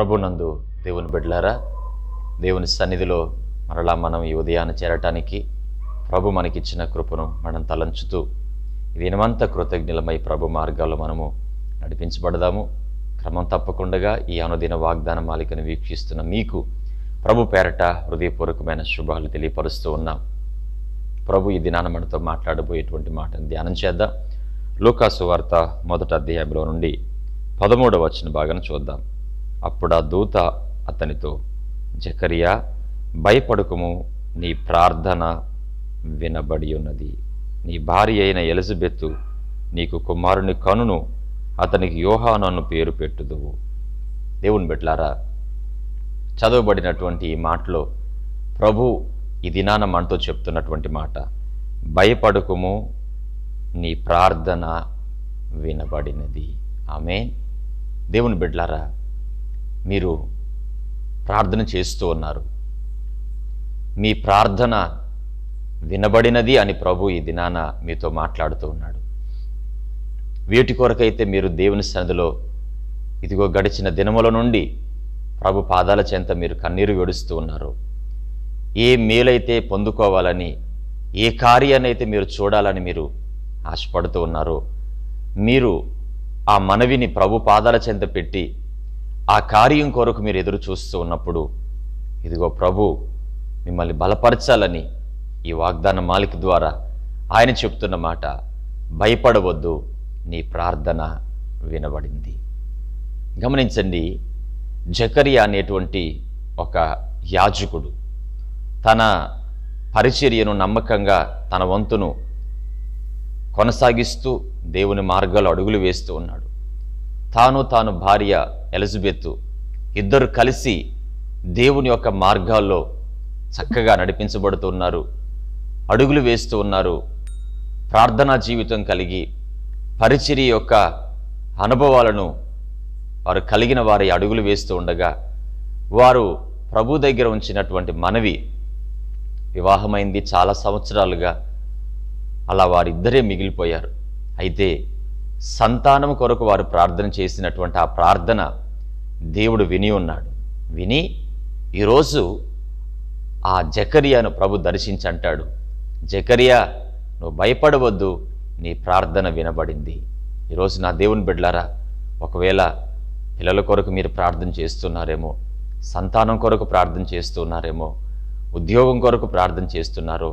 ప్రభునందు దేవుని బిడ్డలారా దేవుని సన్నిధిలో మరలా మనం ఈ ఉదయాన్ని చేరటానికి ప్రభు మనకిచ్చిన కృపను మనం తలంచుతూ ఈ కృతజ్ఞలమై ప్రభు మార్గాల్లో మనము నడిపించబడదాము. క్రమం తప్పకుండా ఈ అనుదిన వాగ్దాన మాలికను వీక్షిస్తున్న మీకు ప్రభు పేరట హృదయపూర్వకమైన శుభాలు తెలియపరుస్తూ ఉన్నాం. ప్రభు ఈ దినాన మనతో మాట్లాడబోయేటువంటి మాటను ధ్యానం చేద్దాం. లూకాసు వార్త మొదటి అధ్యాయంలో నుండి పదమూడవ వచ్చిన భాగాన్ని చూద్దాం. అప్పుడు ఆ దూత అతనితో జకరియా భయపడుకుము నీ ప్రార్థన వినబడి ఉన్నది నీ భార్య అయిన ఎలిజబెత్తు నీకు కుమారుని కనును అతనికి యోహాను పేరు పెట్టుదువు. దేవుని బిడ్లారా చదవబడినటువంటి ఈ మాటలో ప్రభు ఈ దినాన మనతో చెప్తున్నటువంటి మాట భయపడుకుము నీ ప్రార్థన వినబడినది. ఆమె దేవుని బిడ్లారా మీరు ప్రార్థన చేస్తూ ఉన్నారు. మీ ప్రార్థన వినబడినది అని ప్రభు ఈ దినాన మీతో మాట్లాడుతూ ఉన్నాడు. వీటి కొరకైతే మీరు దేవుని సన్నిధిలో ఇదిగో గడిచిన దినముల నుండి ప్రభు పాదాల చెంత మీరు కన్నీరు గడుస్తూ ఉన్నారు. ఏ మేలైతే పొందుకోవాలని ఏ కార్యాన్నైతే మీరు చూడాలని మీరు ఆశపడుతూ ఉన్నారో మీరు ఆ మనవిని ప్రభు పాదాల చెంత పెట్టి ఆ కార్యం కొరకు మీరు ఎదురు చూస్తూ ఉన్నప్పుడు ఇదిగో ప్రభు మిమ్మల్ని బలపరచాలని ఈ వాగ్దాన మాలిక ద్వారా ఆయన చెప్తున్న మాట భయపడవద్దు నీ ప్రార్థన వినబడింది. గమనించండి జకరియా అనేటువంటి ఒక యాజకుడు తన పరిచర్యను నమ్మకంగా తన వంతును కొనసాగిస్తూ దేవుని మార్గాలు అడుగులు వేస్తూ ఉన్నాడు. తాను తాను భార్య ఎలిజబెత్ ఇద్దరు కలిసి దేవుని యొక్క మార్గాల్లో చక్కగా నడిపించబడుతున్నారు. అడుగులు వేస్తూ ఉన్నారు. ప్రార్థనా జీవితం కలిగి పరిచర్య యొక్క అనుభవాలను వారు కలిగిన వారి అడుగులు వేస్తూ ఉండగా వారు ప్రభు దగ్గర ఉంచినటువంటి మనవి వివాహమైంది చాలా సంవత్సరాలుగా. అలా వారిద్దరే మిగిలిపోయారు. అయితే సంతానం కొరకు వారు ప్రార్థన చేసినటువంటి ఆ ప్రార్థన దేవుడు విని ఉన్నాడు. విని ఈరోజు ఆ జకరియాను ప్రభు దర్శించి అంటాడు జకరియా నువ్వు భయపడవద్దు నీ ప్రార్థన వినబడింది. ఈరోజు నా దేవుని బిడ్డలారా ఒకవేళ పిల్లల కొరకు మీరు ప్రార్థన చేస్తున్నారేమో సంతానం కొరకు ప్రార్థన చేస్తున్నారేమో ఉద్యోగం కొరకు ప్రార్థన చేస్తున్నారో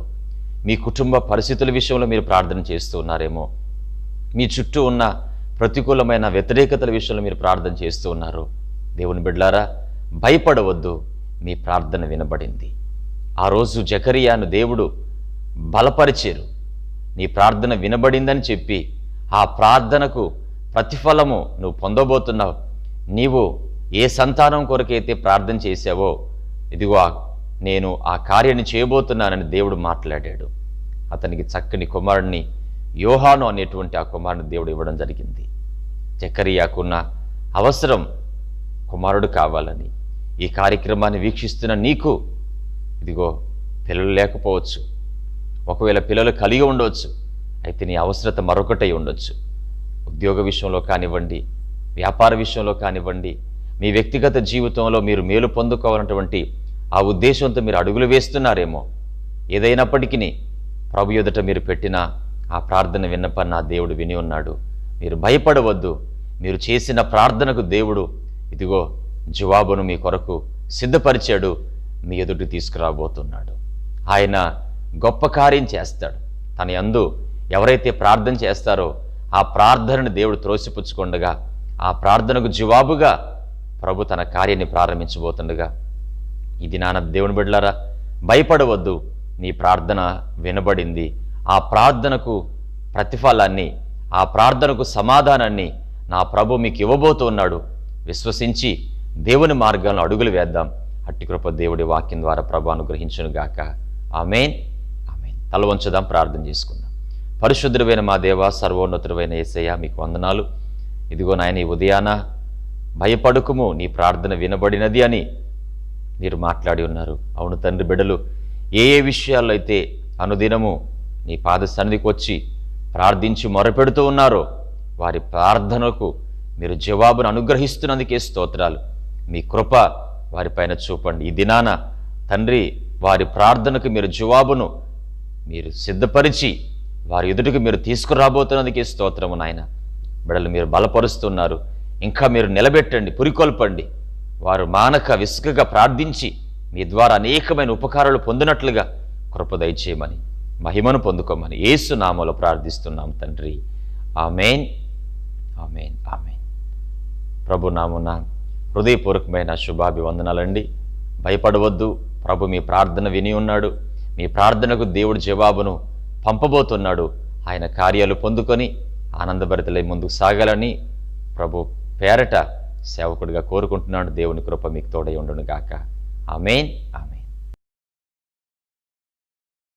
మీ కుటుంబ పరిస్థితుల విషయంలో మీరు ప్రార్థన చేస్తున్నారేమో మీ చుట్టూ ఉన్న ప్రతికూలమైన వ్యతిరేకతల విషయంలో మీరు ప్రార్థన చేస్తూ ఉన్నారు. దేవుని బిడ్లారా భయపడవద్దు. మీ ప్రార్థన వినబడింది. ఆ రోజు జకరియాను దేవుడు బలపరిచారు. నీ ప్రార్థన వినబడిందని చెప్పి ఆ ప్రార్థనకు ప్రతిఫలము నువ్వు పొందబోతున్నావు. నీవు ఏ సంతానం కొరకైతే ప్రార్థన చేశావో ఇదిగో నేను ఆ కార్యాన్ని చేయబోతున్నానని దేవుడు మాట్లాడాడు. అతనికి చక్కని కుమారుడిని యోహాను అనేటువంటి ఆ కుమారుని దేవుడు ఇవ్వడం జరిగింది. జకరియాకున్న అవసరం కుమారుడు కావాలని ఈ కార్యక్రమాన్ని వీక్షిస్తున్న నీకు ఇదిగో పిల్లలు లేకపోవచ్చు. ఒకవేళ పిల్లలు కలిగి ఉండవచ్చు అయితే నీ అవసరత మరొకటై ఉండొచ్చు. ఉద్యోగ విషయంలో కానివ్వండి వ్యాపార విషయంలో కానివ్వండి మీ వ్యక్తిగత జీవితంలో మీరు మేలు పొందుకోవాలన్నటువంటి ఆ ఉద్దేశంతో మీరు అడుగులు వేస్తున్నారేమో. ఏదైనప్పటికీ ప్రభు ఎదుట మీరు పెట్టిన ఆ ప్రార్థన విన్నపన్న ఆ దేవుడు విని ఉన్నాడు. మీరు భయపడవద్దు. మీరు చేసిన ప్రార్థనకు దేవుడు ఇదిగో జవాబును మీ కొరకు సిద్ధపరిచాడు. మీ ఎదుటి తీసుకురాబోతున్నాడు. ఆయన గొప్ప కార్యం చేస్తాడు. తన యందు ఎవరైతే ప్రార్థన చేస్తారో ఆ ప్రార్థనను దేవుడు త్రోసిపుచ్చుకుండగా ఆ ప్రార్థనకు జవాబుగా ప్రభు తన కార్యాన్ని ప్రారంభించబోతుండగా ఇది నాన్న దేవుని బిడ్డలారా భయపడవద్దు. నీ ప్రార్థన వినబడింది. ఆ ప్రార్థనకు ప్రతిఫలాన్ని ఆ ప్రార్థనకు సమాధానాన్ని నా ప్రభు మీకు ఇవ్వబోతున్నాడు విశ్వసించి దేవుని మార్గంలో అడుగులు వేద్దాం. అట్టి కృప దేవుడి వాక్యం ద్వారా ప్రభు అనుగ్రహించునుగాక ఆమెన్. ఆమెన్. తల వంచుదాం ప్రార్థన చేసుకుందాం. పరిశుద్ధుడైన మా దేవ సర్వోన్నతుడైన ఏసయ్య మీకు వందనాలు. ఇదిగో నాయన ఈ ఉదయాన భయపడుకుము నీ ప్రార్థన వినబడినది అని మీరు మాట్లాడి ఉన్నారు. అవును తండ్రి బిడ్డలు ఏ ఏ విషయాల్లో అయితే అనుదినము నీ పాద సన్నిధికి వచ్చి ప్రార్థించి మొరపెడుతూ ఉన్నారో. వారి ప్రార్థనకు మీరు జవాబును అనుగ్రహిస్తున్నందుకే స్తోత్రాలు. మీ కృప వారిపైన చూపండి. ఈ దినాన తండ్రి వారి ప్రార్థనకు మీరు జవాబును మీరు సిద్ధపరిచి వారి ఎదుటికి మీరు తీసుకురాబోతున్నందుకే స్తోత్రము నాయన. బిడలు మీరు బలపరుస్తున్నారు. ఇంకా మీరు నిలబెట్టండి పురికొల్పండి. వారు మానక విసుకగా ప్రార్థించి మీ ద్వారా అనేకమైన ఉపకారాలు పొందినట్లుగా కృప దయచేయమని మహిమను పొందుకోమని యేసు నామలో ప్రార్థిస్తున్నాం తండ్రి. ఆమెన్. ఆమెన్. ఆమెన్. ప్రభు నామున హృదయపూర్వకమైన శుభాభివందనాలండి. భయపడవద్దు. ప్రభు మీ ప్రార్థన విని ఉన్నాడు. మీ ప్రార్థనకు దేవుడు జవాబును పంపబోతున్నాడు. ఆయన కార్యాలు పొందుకొని ఆనందభరితలై ముందుకు సాగాలని ప్రభు పేరట సేవకుడిగా కోరుకుంటున్నాడు దేవుని కృప మీకు తోడై ఉండును గాక ఆమెన్. ఆమెన్.